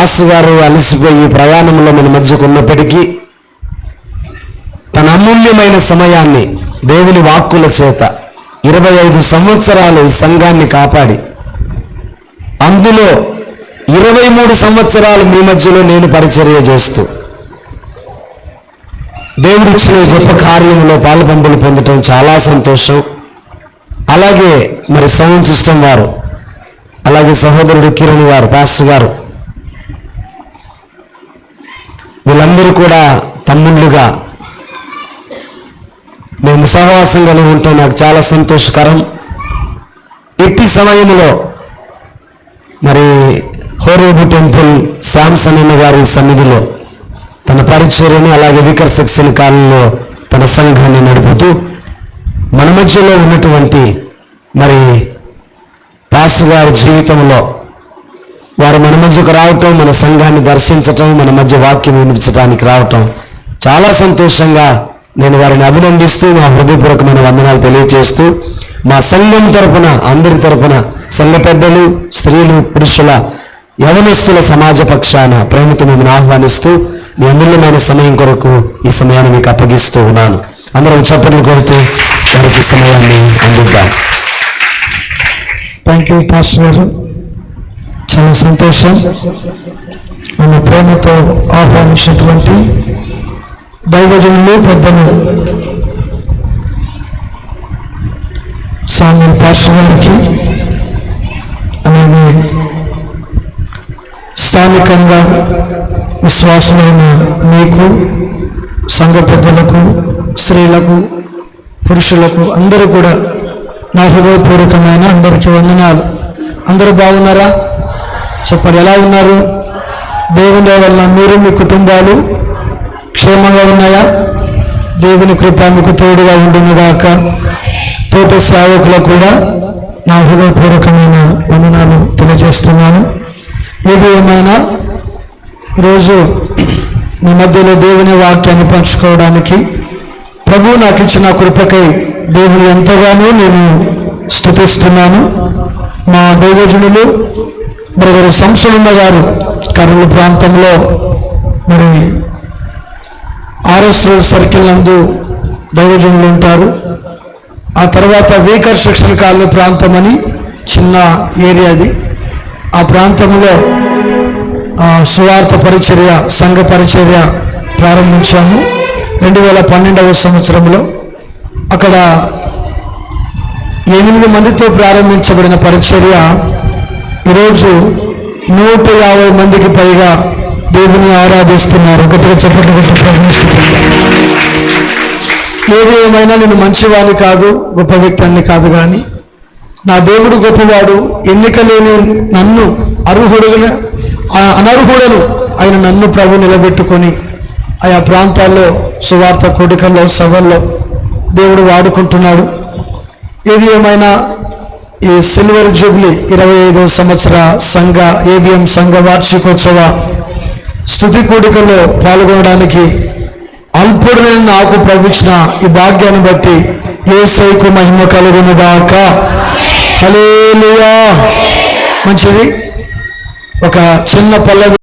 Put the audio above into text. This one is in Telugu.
పాస్టర్ గారు అలసిపోయి ప్రయాణంలో మన మధ్యకు ఉన్నప్పటికీ తన అమూల్యమైన సమయాన్ని దేవుని వాక్కుల చేత ఇరవై ఐదు సంవత్సరాలు ఈ సంఘాన్ని కాపాడి అందులో ఇరవై మూడు సంవత్సరాలు మీ మధ్యలో నేను పరిచర్య చేస్తూ దేవుడిచ్చిన గొప్ప కార్యంలో పాలుపంపులు పొందటం చాలా సంతోషం. అలాగే మరి సౌండ్ సిస్టమ్ వారు అలాగే సహోదరుడు కిరణ్ గారు పాస్టర్ గారు వాళ్ళందరూ కూడా తమ్ముళ్ళుగా మేము సహవాసం కలిగి ఉంటాం. నాకు చాలా సంతోషకరం. ఎట్టి సమయంలో మరి హోరేబు టెంపుల్ శాంసన్ అన్న గారి సన్నిధిలో తన పరిచర్యను అలాగే వికర్ సెక్షన్ కాలంలో తన సంఘాన్ని నడుపుతూ మన మధ్యలో ఉన్నటువంటి మరి పాస్ గారి జీవితంలో వారు మన మధ్యకు రావటం మన సంఘాన్ని దర్శించటం మన మధ్య వాక్యం వినిపించడానికి రావటం చాలా సంతోషంగా నేను వారిని అభినందిస్తూ మా హృదయపూర్వకమైన వందనాలు తెలియజేస్తూ మా సంఘం తరపున అందరి తరపున సంఘ పెద్దలు స్త్రీలు పురుషుల యవనస్తుల సమాజ పక్షాన ప్రేమతో మిమ్మల్ని ఆహ్వానిస్తూ మీ అమూల్యమైన సమయం కొరకు ఈ సమయాన్ని మీకు అప్పగిస్తూ ఉన్నాను. అందరం చప్పట్లు కొడుతూ వారికి సమయాన్ని అందిద్దాం. థ్యాంక్ యూ పాస్టర్ గారు. చాలా సంతోషం. నన్ను ప్రేమతో ఆహ్వానించినటువంటి దైవజనులు పెద్దలు స్వామి పాస్టర్ గారికి అలాగే స్థానికంగా విశ్వాసమైన మీకు సంఘ పెద్దలకు స్త్రీలకు పురుషులకు అందరూ కూడా నా హృదయపూర్వకమైన అందరికీ వందనాలు. అందరూ బాగున్నారా? చెప్పండి ఎలా ఉన్నారు? దేవుని దయ వలన మీరు మీ కుటుంబాలు క్షేమంగా ఉన్నాయా? దేవుని కృప మీకు తోడుగా ఉండునుగాక తోటి సేవకులకు కూడా నా హృదయపూర్వకమైన వందనాలు తెలియజేస్తున్నాను. ఏది ఏమైనా ఈరోజు మీ మధ్యలో దేవుని వాక్యాన్ని పంచుకోవడానికి ప్రభు నాకు ఇచ్చిన కృపకై దేవుని ఎంతగానో నేను స్థుతిస్తున్నాను మా దైవజనులు బ్రదర్ సంశులున్న గారు కర్నూలు ప్రాంతంలో మరి ఆర్ఎస్ రోడ్ సర్కిల్ నందు దైవజనులు ఉంటారు. ఆ తర్వాత వీకర్ సెక్షన్ కాలనీ ప్రాంతం అని చిన్న ఏరియా అది. ఆ ప్రాంతంలో సువార్త పరిచర్య సంఘ పరిచర్య ప్రారంభించాము. రెండు వేల పన్నెండవ సంవత్సరంలో అక్కడ ఎనిమిది మందితో ప్రారంభించబడిన పరిచర్య ఈరోజు నూట యాభై మందికి పైగా దేవుని ఆరాధిస్తున్నారు. గట్టిగా చెప్పట్లు ఏది ఏమైనా నేను మంచివాడిని కాదు గొప్ప వ్యక్తి కాదు కానీ నా దేవుడు గొప్పవాడు ఎన్నిక లేని నన్ను అర్హుడుగా ఆ అనర్హుడను ఆయన నన్ను ప్రభు నిలబెట్టుకొని ఆయా ప్రాంతాల్లో సువార్త కోడికల్లో సభల్లో దేవుడు వాడుకుంటున్నాడు. ఏది ఏమైనా ఈ సిల్వర్ జూబ్లీ ఇరవై ఐదో సంవత్సర సంఘ ఏబిఎం సంఘ వార్షికోత్సవ స్థుతి కూడికలో పాల్గొనడానికి అల్పుడైన నాకు ప్రవచించిన ఈ భాగ్యాన్ని బట్టి ఏ సైకు మహిమ కలుగునుగాక. హలేలుయా మంచిది. ఒక చిన్న పల్లవి